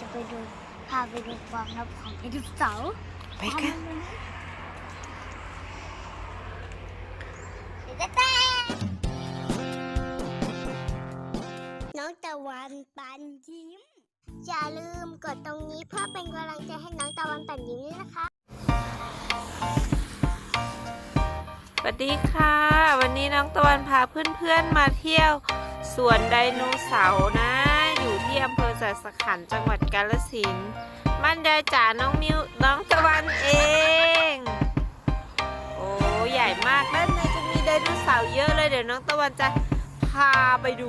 จะไปดูพาไปดูความลับของไดโนเสาร์ไปกันเดี๋ยวก็แต่น้องตะวันปันยิ้ม อย่าลืมกดตรงนี้เพื่อเป็นกำลังใจให้น้องตะวันปันยิ้มด้วยนะคะสวัสดีค่ะ วันนี้น้องตะวันพาเพื่อนๆมาเที่ยวสวนไดโนเสาร์นะอยู่ ที่อำเภอสัสขันจังหวัดกาฬสินธุ์บ้านยายจ๋าน้องมิวน้องตะวันเอง โอ้ใหญ่มากด้านในจะมีไดโนเสาร์เยอะเลยเดี๋ยวน้องตะวันจะพาไปดู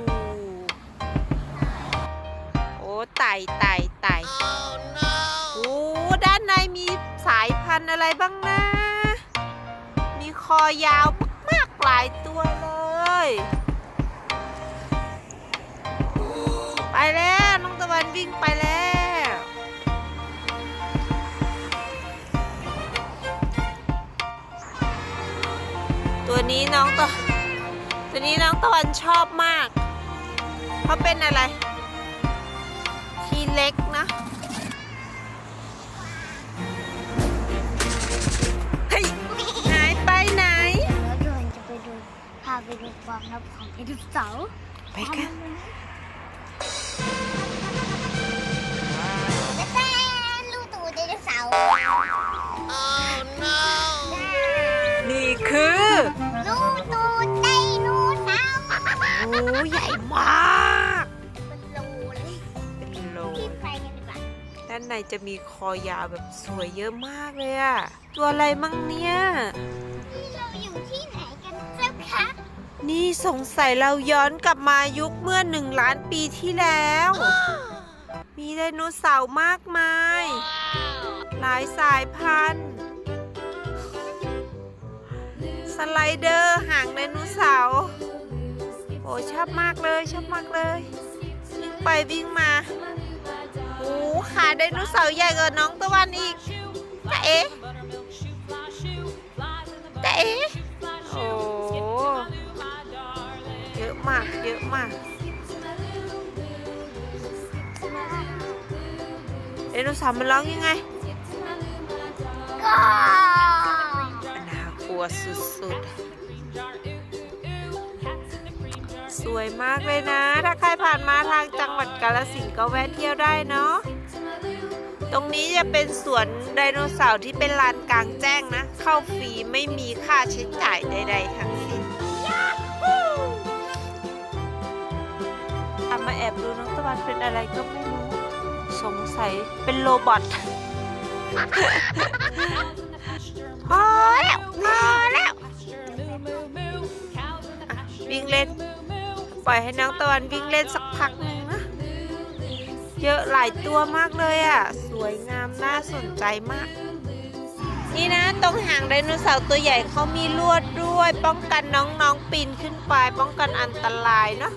โอ้ไต่ไต่ไต่โอ้ด้านในมีสายพันธุ์อะไรบ้างนะ มีคอยาวมากๆหลายตัวเลย ไปแล้ว วันวิ่งไปแล้ว ตัวนี้น้องตะตัวนี้น้องตะวันชอบมาก เพราะเป็นอะไร ทีเล็กนะเฮ้ยหายไปไหน แล้วเดี๋ยวจะไปดูพาไปดูความลับของไดโนเสาร์ไปกันเดี๋ นี่คือลูกตูดไดโนเสาร์โอ้ใหญ่มากเป็นโลเลยเป็นโลที่ไปกันดีกว่าด้านในจะมีคอยาวแบบสวยเยอะมากเลยอะตัวอะไรมั่งเนี่ยนี่เราอยู่ที่ไหนกันเจ้าคะนี่สงสัยเราย้อนกลับมายุคเมื่อหนึ่งล้านปีที่แล้ว มีไดโนเสาร์มากมาย หลายสาย พันสไลเดอร์หางไดโนเสาร์โอ้ชอบมากเลยชอบมากเลยวิ่งไปวิ่งมาโอ้ขาไดโนเสาร์ใหญ่กว่าน้องตะวันอีกแต่เอ๊แต่เอ๊โอ้เยอะมากเยอะมากไดโนเสาร์มันร้องยังไง น่ากลัวสุดๆ สวยมากเลยนะ ถ้าใครผ่านมาทางจังหวัดกาฬสินธุ์ก็แวะเที่ยวได้เนาะ ตรงนี้จะเป็นสวนไดโนเสาร์ที่เป็นลานกลางแจ้งนะ เข้าฟรีไม่มีค่าใช้จ่ายใดๆทั้งสิ้นตามมาแอบดูน้องตะวันเป็นอะไรก็ไม่รู้ สงสัยเป็นโรบอท พอแล้วพอแล้ววิ่งเล่น ปล่อยให้น้องตะวันวิ่งเล่นสักพักหนึ่งนะ เยอะหลายตัวมากเลยอะ สวยงามน่าสนใจมาก นี่นะ ตรงหางไดโนเสาร์ตัวใหญ่เขามีลวดด้วย ป้องกันน้องๆปีนขึ้นไป ป้องกันอันตรายเนาะ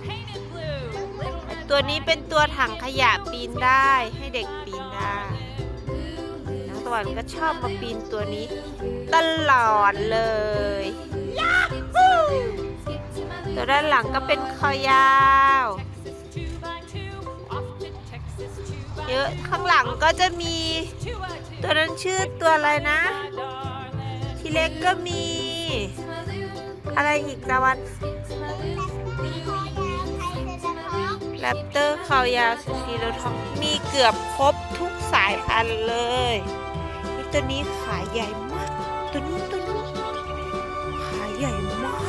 ตัวนี้เป็นตัวถังขยะปีนได้ให้เด็ก น้องตะวันก็ชอบมาปีนตัวนี้ ตลอดเลยตัวด้านหลังก็เป็นคอยาวเยอะข้างหลังก็จะมี ตัวนั้นชื่อตัวอะไรนะ ทีเล็กก็มี อะไรอีกตะวันแรปเตอร์เขายาวสกีโลทองมีเกือบครบทุกสายพันธุ์เลยนี่ ตัวนี้ขาใหญ่มาก ตัวนี้ตัวนี้ขาใหญ่มาก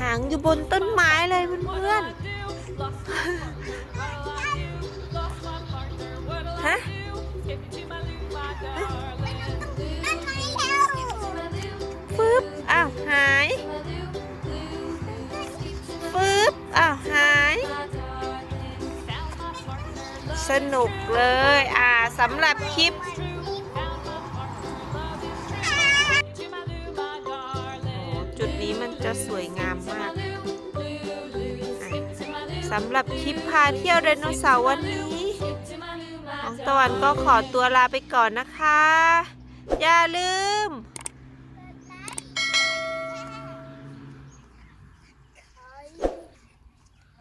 หางอยู่บนต้นไม้เลยเพื่อนๆฮะฟึบอ้าวหายฟึบอ้าวหาย สนุกเลย อ่าสำหรับคลิป สวยงามมากอะสำหรับคลิปพาเที่ยวไดโนเสาร์วันนี้น้องตะวันก็ขอตัวลาไปก่อนนะคะ อย่าลืม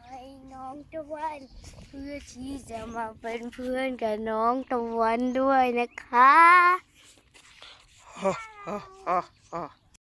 ให้น้องตะวันพื่อที่จะมาเป็นเพื่อนกับน้องตะวันด้วยนะคะฮ่าฮ่าฮ่าฮ่า